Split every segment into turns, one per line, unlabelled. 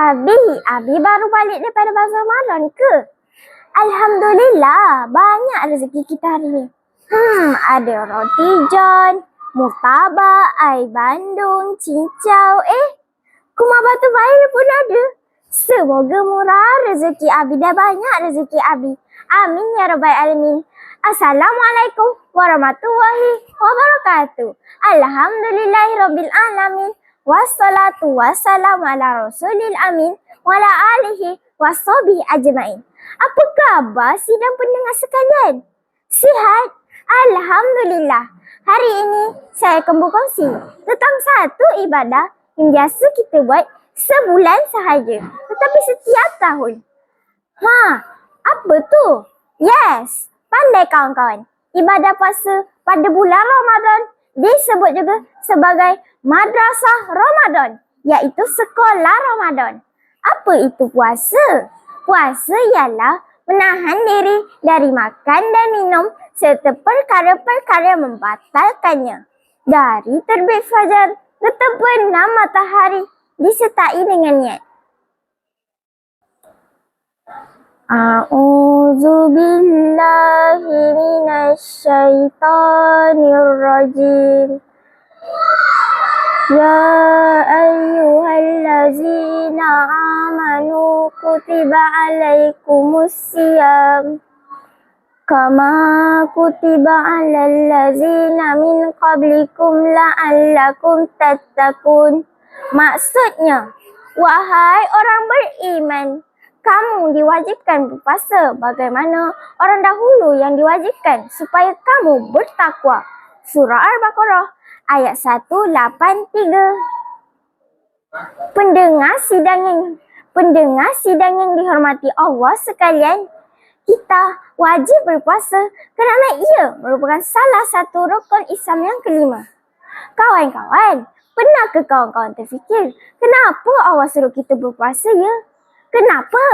Abi, Abi baru balik daripada bazar Ramadan ke? Alhamdulillah, banyak rezeki kita hari ni. Hmm, ada roti john, murtabak, air bandung, cincau. Eh, kumah batu bayi pun ada. Semoga murah rezeki Abi dah banyak rezeki Abi. Amin ya rabbal alamin. Assalamualaikum warahmatullahi wabarakatuh. Alhamdulillahirabbil alamin. Wassalatu wassalamu ala rasulil amin wa ala alihi washabihi ajmain. Apa khabar sidang pendengar sekalian? Sihat? Alhamdulillah. Hari ini saya akan berkongsi tentang satu ibadah yang biasa kita buat sebulan sahaja tetapi setiap tahun. Ha, apa tu? Yes, pandai kawan-kawan. Ibadah puasa pada bulan Ramadan disebut juga sebagai Madrasah Ramadan iaitu sekolah Ramadan. Apa itu puasa? Puasa ialah menahan diri dari makan dan minum serta perkara-perkara membatalkannya. Dari terbit fajar ke terbenam matahari disertai dengan niat. A'udzu billahi minasyaitonir rajim. Ya ayyuhallazina amanu kutiba alaikumus siyam kama kutiba alal ladzina min qablikum la'allakum tattaqun. Maksudnya, wahai orang beriman, kamu diwajibkan berpuasa bagaimana orang dahulu yang diwajibkan supaya kamu bertakwa. Surah Al-Baqarah ayat 183. Pendengar sidang yang pendengar sidang yang dihormati Allah sekalian, kita wajib berpuasa kerana ia merupakan salah satu rukun Islam yang kelima. Kawan-kawan, pernah ke kawan-kawan terfikir kenapa Allah suruh kita berpuasa ya? Kenapa?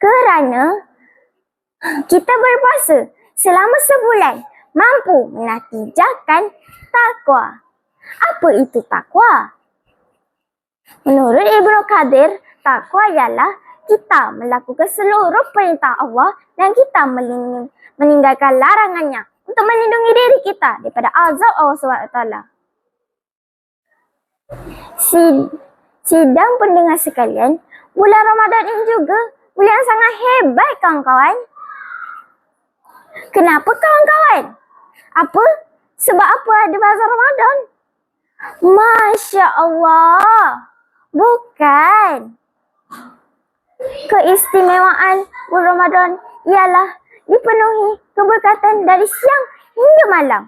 Kerana kita berpuasa selama sebulan mampu menatijakan takwa. Apa itu takwa? Menurut Ibnu Qadir, takwa ialah kita melakukan seluruh perintah Allah dan kita meninggalkan larangannya untuk melindungi diri kita daripada azab Allah SWT sidang pendengar sekalian, bulan Ramadan ini juga bulan yang sangat hebat kawan-kawan. Kenapa kawan-kawan? Apa? Sebab apa ada bazar Ramadan? Masya Allah. Bukan. Keistimewaan bulan Ramadan ialah dipenuhi keberkatan dari siang hingga malam.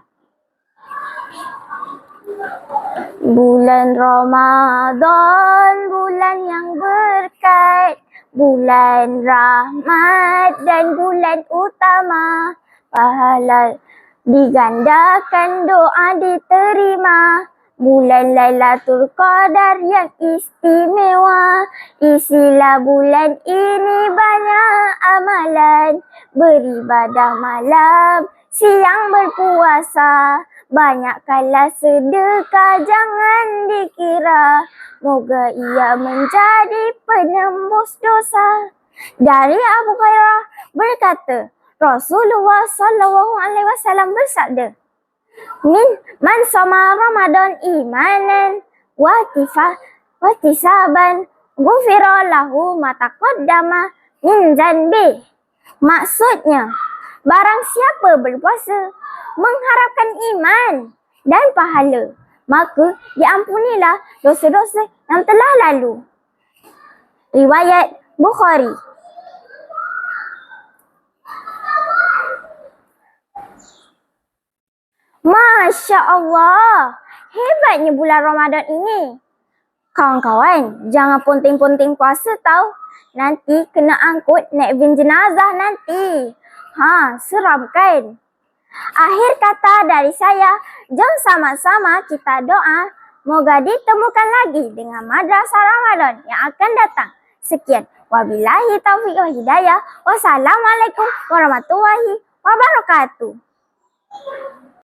Bulan Ramadan, bulan yang berkat, bulan rahmat dan bulan utama. Pahala digandakan, doa diterima. Bulan Lailatul Qadar yang istimewa. Isilah bulan ini banyak amalan. Beribadah malam, siang berpuasa. Banyak kala sedekah jangan dikira. Moga ia menjadi penembus dosa. Dari Abu Khairah berkata Rasulullah sallallahu alaihi wasallam bersabda Min man sama Ramadan imanan wa tifa wa tisaban ghufira lahu ma taqaddama min zanbi Maksudnya barang siapa berpuasa mengharapkan iman dan pahala, maka diampunilah dosa-dosa yang telah lalu. Riwayat Bukhari. Masya Allah, hebatnya bulan Ramadan ini. Kawan-kawan, jangan ponting-ponting puasa tau. Nanti kena angkut naik bin jenazah nanti. Ha, seram kan? Akhir kata dari saya, jom sama-sama kita doa moga ditemukan lagi dengan madrasah Ramadan yang akan datang. Sekian. Wabillahi taufiq wa hidayah. Wassalamualaikum warahmatullahi wabarakatuh.